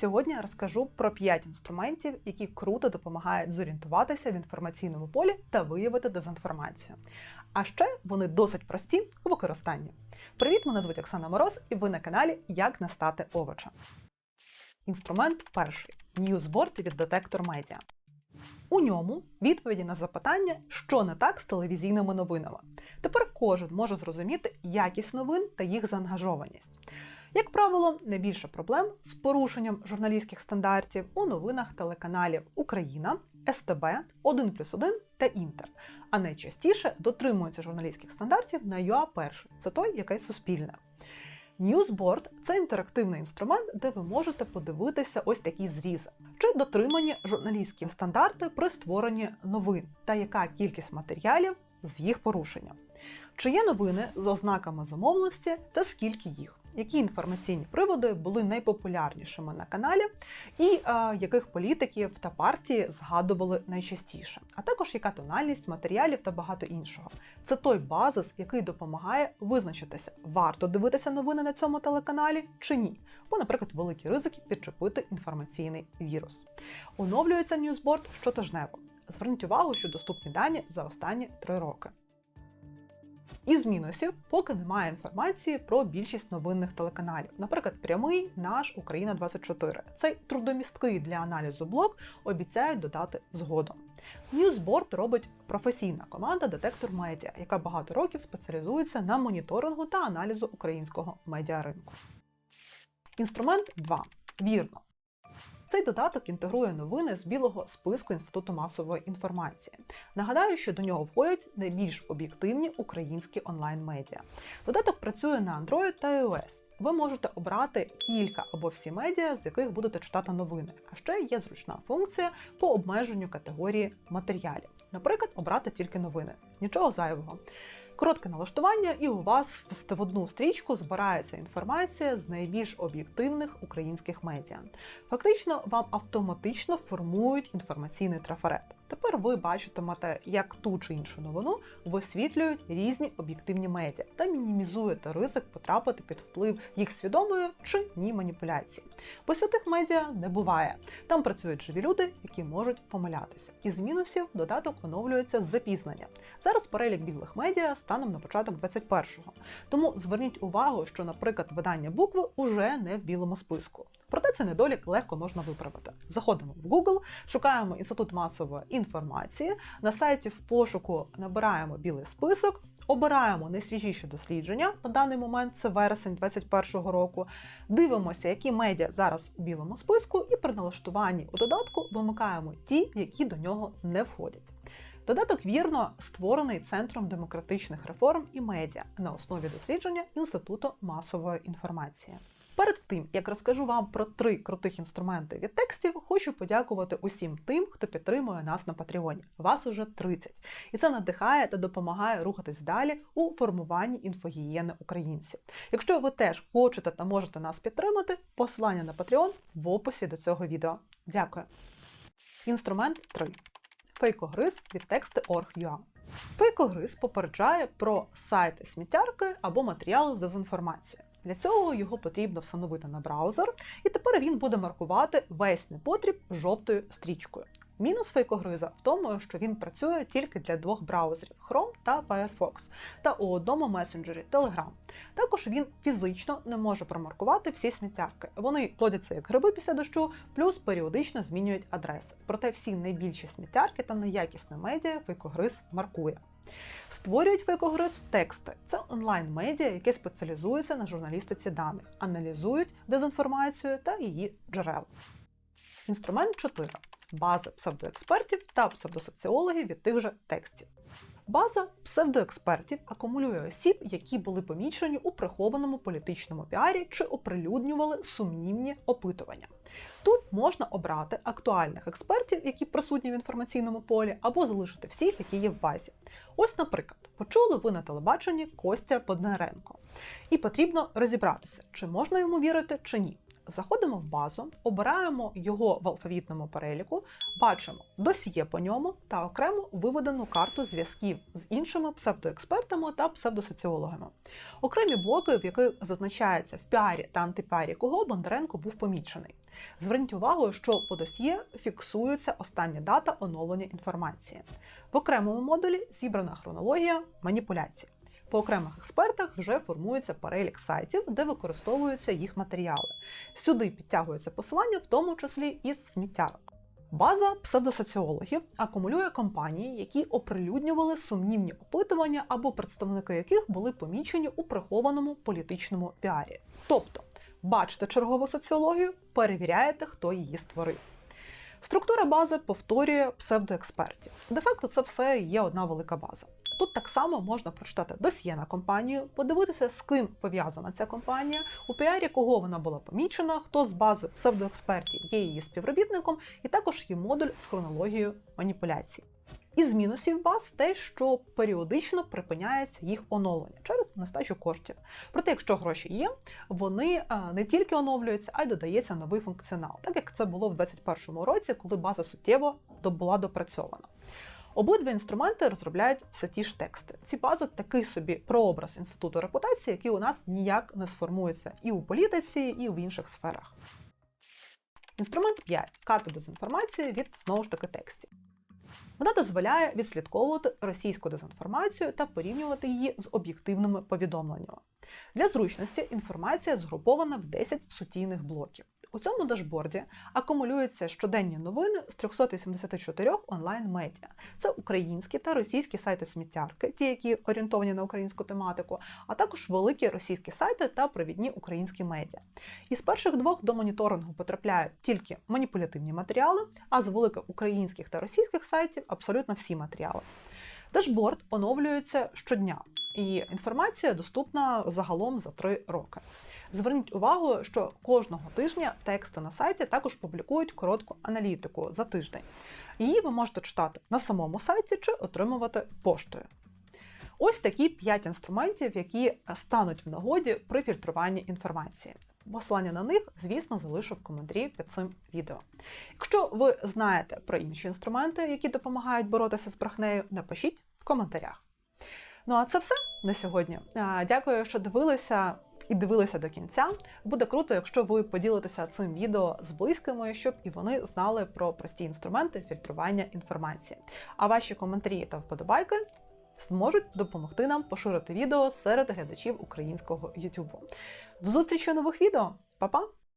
Сьогодні я розкажу про 5 інструментів, які круто допомагають зорієнтуватися в інформаційному полі та виявити дезінформацію. А ще вони досить прості у використанні. Привіт, мене звуть Оксана Мороз, і ви на каналі Як не стати овочем. Інструмент перший ньюзборд від детектор медіа. У ньому відповіді на запитання, що не так з телевізійними новинами. Тепер кожен може зрозуміти якість новин та їх заангажованість. Як правило, найбільше проблем з порушенням журналістських стандартів у новинах телеканалів Україна, СТБ, 1 плюс 1 та Інтер. А найчастіше дотримуються журналістських стандартів на ЮА1. Це той, який суспільне. Ньюзборд це інтерактивний інструмент, де ви можете подивитися ось такі зрізи, чи дотримані журналістські стандарти при створенні новин, та яка кількість матеріалів з їх порушенням. Чи є новини з ознаками замовності та скільки їх? Які інформаційні приводи були найпопулярнішими на каналі, і е, яких політиків та партії згадували найчастіше, а також яка тональність матеріалів та багато іншого. Це той базис, який допомагає визначитися, варто дивитися новини на цьому телеканалі чи ні, бо, наприклад, великі ризики підчепити інформаційний вірус. Оновлюється Ньюзборд щотижнево. Зверніть увагу, що доступні дані за останні три роки. Із мінусів, поки немає інформації про більшість новинних телеканалів. Наприклад, прямий наш Україна 24 Цей трудомісткий для аналізу блок обіцяють додати згодом. Ньюзборд робить професійна команда Детектор Медіа, яка багато років спеціалізується на моніторингу та аналізу українського медіаринку. Інструмент 2. Вірно. Цей додаток інтегрує новини з білого списку Інституту масової інформації. Нагадаю, що до нього входять найбільш об'єктивні українські онлайн-медіа. Додаток працює на Android та iOS. Ви можете обрати кілька або всі медіа, з яких будете читати новини. А ще є зручна функція по обмеженню категорії матеріалів. Наприклад, обрати тільки новини. Нічого зайвого. Коротке налаштування, і у вас в одну стрічку збирається інформація з найбільш об'єктивних українських медіа. Фактично, вам автоматично формують інформаційний трафарет. Тепер ви бачитимете, як ту чи іншу новину висвітлюють різні об'єктивні медіа та мінімізуєте ризик потрапити під вплив їх свідомої чи ні маніпуляції. Бо святих медіа не буває. Там працюють живі люди, які можуть помилятися. Із мінусів додаток оновлюється запізнення. Зараз перелік білих медіа станом на початок 21-го. Тому зверніть увагу, що, наприклад, видання букви уже не в білому списку. Проте цей недолік легко можна виправити. Заходимо в Google, шукаємо інститут масової інформації. На сайті в пошуку набираємо білий список. Обираємо найсвіжіші дослідження на даний момент, це вересень 2021 року. Дивимося, які медіа зараз у білому списку, і при налаштуванні у додатку вимикаємо ті, які до нього не входять. Додаток вірно створений Центром демократичних реформ і медіа на основі дослідження Інституту масової інформації. Перед тим, як розкажу вам про три крутих інструменти від текстів, хочу подякувати усім тим, хто підтримує нас на Патреоні. Вас уже 30. І це надихає та допомагає рухатись далі у формуванні інфогієни українців. Якщо ви теж хочете та можете нас підтримати, посилання на Patreon в описі до цього відео. Дякую. Інструмент 3. Фейкогриз від тексти.org.ua Фейкогриз попереджає про сайти сміттярки або матеріали з дезінформацією. Для цього його потрібно встановити на браузер, і тепер він буде маркувати весь непотріб жовтою стрічкою. Мінус фейкогриза в тому, що він працює тільки для двох браузерів Chrome та Firefox, та у одному месенджері Telegram. Також він фізично не може промаркувати всі сміттярки. Вони плодяться як гриби після дощу, плюс періодично змінюють адреси. Проте всі найбільші сміттярки та неякісне медіа фейкогриз маркує. Створюють фейкогриз тексти. Це онлайн-медіа, яке спеціалізується на журналістиці даних, аналізують дезінформацію та її джерел. Інструмент 4. База псевдоекспертів та псевдосоціологів від тих же текстів. База псевдоекспертів акумулює осіб, які були помічені у прихованому політичному піарі чи оприлюднювали сумнівні опитування. Тут можна обрати актуальних експертів, які присутні в інформаційному полі, або залишити всіх, які є в базі. Ось, наприклад, почули ви на телебаченні Костя Поднаренко. І потрібно розібратися, чи можна йому вірити, чи ні. Заходимо в базу, обираємо його в алфавітному переліку, бачимо досьє по ньому та окремо виведену карту зв'язків з іншими псевдоекспертами та псевдосоціологами. Окремі блоки, в яких зазначається в піарі та антипіарі, кого Бондаренко був помічений. Зверніть увагу, що по досьє фіксується остання дата оновлення інформації. В окремому модулі зібрана хронологія маніпуляцій. По окремих експертах вже формується перелік сайтів, де використовуються їх матеріали. Сюди підтягується посилання, в тому числі із сміттярок. База псевдосоціологів акумулює компанії, які оприлюднювали сумнівні опитування або представники яких були помічені у прихованому політичному піарі. Тобто, бачите чергову соціологію, перевіряєте, хто її створив. Структура бази повторює псевдоекспертів. Де-факто це все є одна велика база. Тут так само можна прочитати досьє на компанію, подивитися, з ким пов'язана ця компанія, у піарі кого вона була помічена, хто з бази псевдоекспертів є її співробітником, і також є модуль з хронологією маніпуляцій. Із мінусів баз те, що періодично припиняється їх оновлення через нестачу коштів. Проте, якщо гроші є, вони не тільки оновлюються, а й додається новий функціонал, так як це було в 2021 році, коли база суттєво була допрацьована. Обидва інструменти розробляють все ті ж тексти. Ці бази такий собі прообраз інституту репутації, який у нас ніяк не сформується і у політиці, і в інших сферах. Інструмент 5. Карта дезінформації від знову ж таки текстів. Вона дозволяє відслідковувати російську дезінформацію та порівнювати її з об'єктивними повідомленнями. Для зручності інформація згрупована в 10 сутійних блоків. У цьому дашборді акумулюються щоденні новини з 384 онлайн-медіа. Це українські та російські сайти сміттярки, ті, які орієнтовані на українську тематику, а також великі російські сайти та провідні українські медіа. Із перших двох до моніторингу потрапляють тільки маніпулятивні матеріали, а з великих українських та російських сайтів абсолютно всі матеріали. Дашборд оновлюється щодня, і інформація доступна загалом за три роки. Зверніть увагу, що кожного тижня тексти на сайті також публікують коротку аналітику за тиждень. Її ви можете читати на самому сайті чи отримувати поштою. Ось такі 5 інструментів, які стануть в нагоді при фільтруванні інформації. Посилання на них, звісно, залишу в коментарі під цим відео. Якщо ви знаєте про інші інструменти, які допомагають боротися з брехнею, напишіть в коментарях. Ну а це все на сьогодні. Дякую, що дивилися і дивилися до кінця. Буде круто, якщо ви поділитеся цим відео з близькими, щоб і вони знали про прості інструменти фільтрування інформації. А ваші коментарі та вподобайки зможуть допомогти нам поширити відео серед глядачів українського YouTube. До зустрічі у нових відео, Па-па!